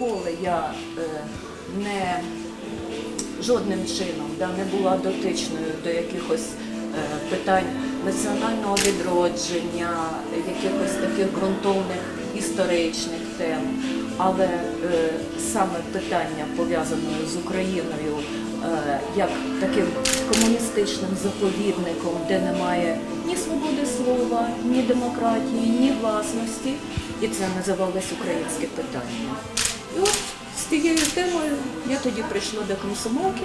ніколи я е, не жодним чином да, не була дотичною до якихось е, питань національного відродження, якихось таких ґрунтовних історичних тем. Але е, саме питання пов'язане з Україною як таким комуністичним заповідником, де немає ні свободи слова, ні демократії, ні власності, і це називалось українське питання. І от з тією темою я тоді прийшла до комсомолки.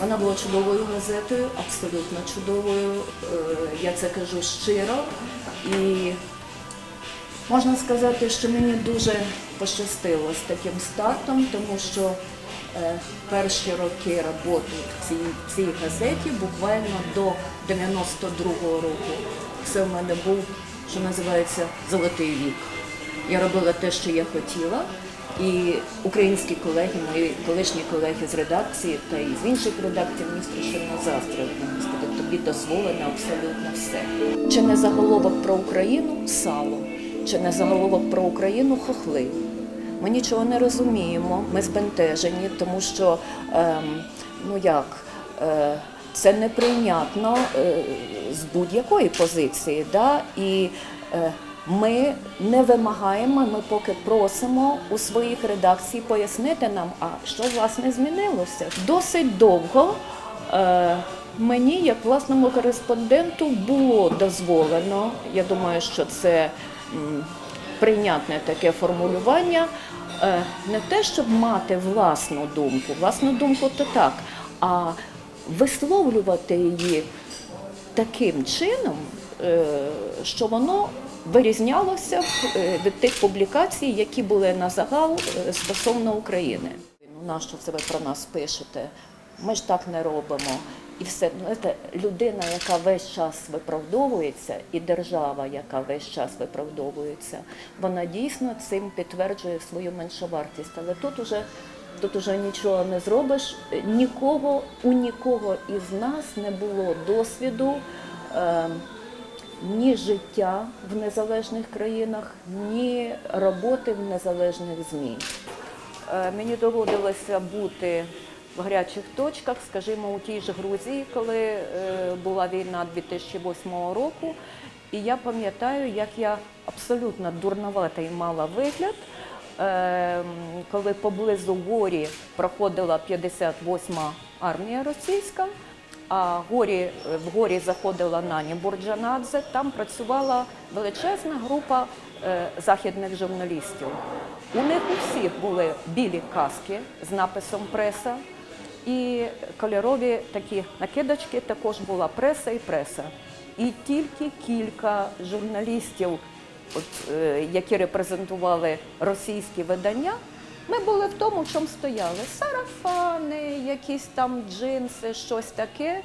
Вона була чудовою газетою, абсолютно чудовою. е, Я це кажу щиро. І можна сказати, що мені дуже пощастило з таким стартом, тому що е, перші роки роботи в цій, цій газеті буквально до 92-го року. Це в мене був, що називається, золотий вік. Я робила те, що я хотіла. І українські колеги, мої колишні колеги з редакції та і з інших редакцій мені страшенно заздрили. Господи, тобі дозволено абсолютно все. Чи не заголовок про Україну сало, чи не заголовок про Україну хохли. Ми нічого не розуміємо, ми збентежені, тому що ем, ну як. Е, це неприйнятно е, з будь-якої позиції. Да? І е, ми не вимагаємо, ми поки просимо у своїх редакцій пояснити нам, а що власне змінилося. Досить довго е, мені, як власному кореспонденту, було дозволено. Я думаю, що це м, прийнятне таке формулювання. е, Не те, щоб мати власну думку, власну думку то так, а висловлювати її таким чином, е, що воно вирізнялося е, від тих публікацій, які були на загал е, стосовно України. Ну, нащо це ви про нас пишете? Ми ж так не робимо. І все знаєте, людина, яка весь час виправдовується, і держава, яка весь час виправдовується, вона дійсно цим підтверджує свою меншовартість. Але тут уже Тут уже нічого не зробиш. Нікого, у нікого із нас не було досвіду е, ні життя в незалежних країнах, ні роботи в незалежних ЗМІ. Е, мені доводилося бути в гарячих точках, скажімо, у тій ж Грузії, коли е, була війна 2008 року. І я пам'ятаю, як я абсолютно дурноватий мала вигляд. Е, коли поблизу горі проходила 58-ма армія російська, а горі, в горі заходила Нані Бурджанадзе, там працювала величезна група е, західних журналістів. У них у всіх були білі каски з написом преса і кольорові такі накидочки, також була преса і преса. І тільки кілька журналістів от, е, які репрезентували російські видання, ми були в тому, в чому стояли. Сарафани, якісь там джинси, щось таке.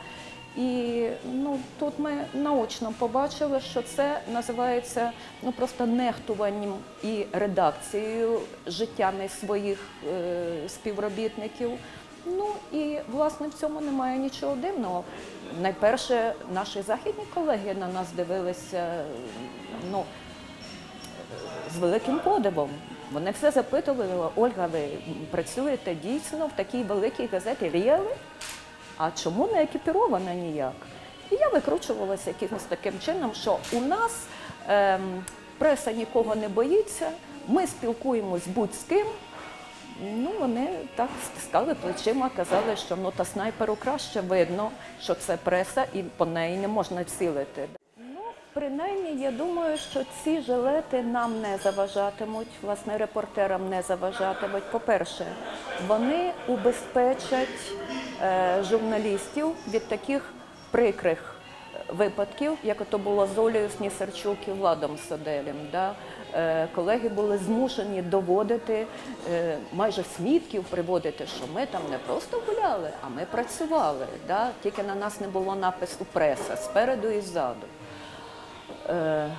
І ну, тут ми наочно побачили, що це називається ну, просто нехтуванням і редакцією життями своїх е, співробітників. Ну і власне в цьому немає нічого дивного. Найперше, наші західні колеги на нас дивилися. ну, з великим подивом. Вони все запитували, Ольга, ви працюєте дійсно в такій великій газеті Ріали? А чому не екіпірована ніяк? І я викручувалася якимось таким чином, що у нас ем, преса нікого не боїться, ми спілкуємось будь з ким. Ну, вони так стискали плечима, казали, що ну та снайперу краще видно, що це преса, і по неї не можна цілити. Принаймні, я думаю, що ці жилети нам не заважатимуть, власне, репортерам не заважатимуть. По-перше, вони убезпечать е, журналістів від таких прикрих випадків, як то було з Олею Снісарчук і Владом Соделем. Да? Е, Колеги були змушені доводити, е, майже свідків приводити, що ми там не просто гуляли, а ми працювали. Да? Тільки на нас не було напису преса спереду і ззаду. Е,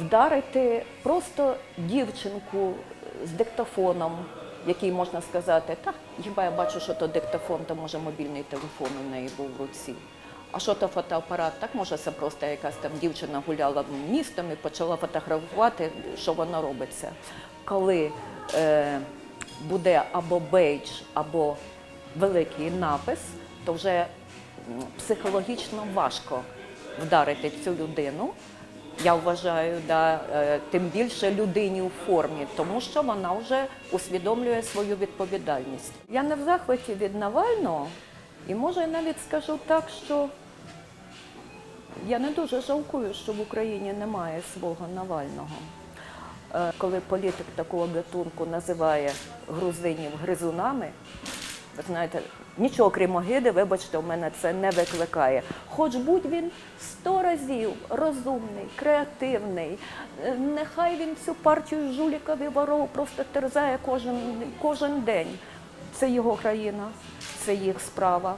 Вдарити просто дівчинку з диктофоном, який можна сказати, так, хіба я бачу, що то диктофон, то може мобільний телефон у неї був в руці. А що то фотоапарат? Так може це просто якась там дівчина гуляла містом і почала фотографувати, що воно робиться. коли е, буде або бейдж, або великий напис, то вже психологічно важко вдарити цю людину. Я вважаю, да, е, тим більше людині у формі, тому що вона вже усвідомлює свою відповідальність. Я не в захваті від Навального, і може навіть скажу так, що я не дуже жалкую, що в Україні немає свого Навального. Е, Коли політик такого гатунку називає грузинів гризунами, ви знаєте, нічого крім огиди, вибачте, у мене це не викликає. Хоч будь він сто разів розумний, креативний, е, нехай він всю партію жуліків і воров просто терзає кожен, кожен день. Це його країна, це їх справа.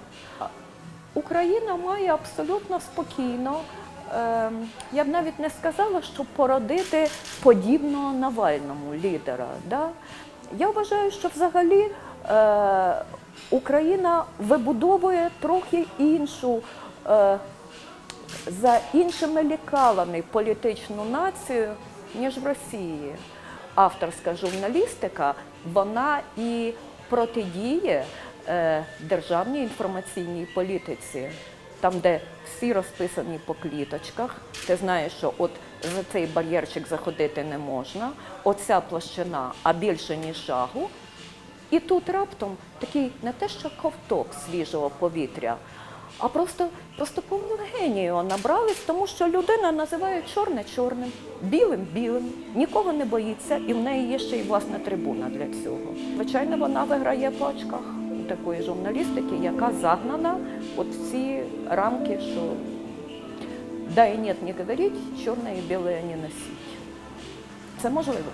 Україна має абсолютно спокійно, ем, я б навіть не сказала, що породити подібного Навальному лідера. Да? Я вважаю, що взагалі е, Україна вибудовує трохи іншу, е, за іншими лікалами політичну націю, ніж в Росії. Авторська журналістика, вона і протидіє е, державній інформаційній політиці, там, де всі розписані по кліточках. Ти знаєш, що от за цей бар'єрчик заходити не можна, оця площина, а більше ніж шагу. І тут раптом такий не те, що ковток свіжого повітря, а просто, просто повну генію набрались, тому що людина називає чорне чорним, білим білим, нікого не боїться, і в неї є ще й власна трибуна для цього. Звичайно, вона виграє по очках такої журналістики, яка загнана от ці рамки, що да і нет не говорить, чорне і біле не носіть. Це можливо.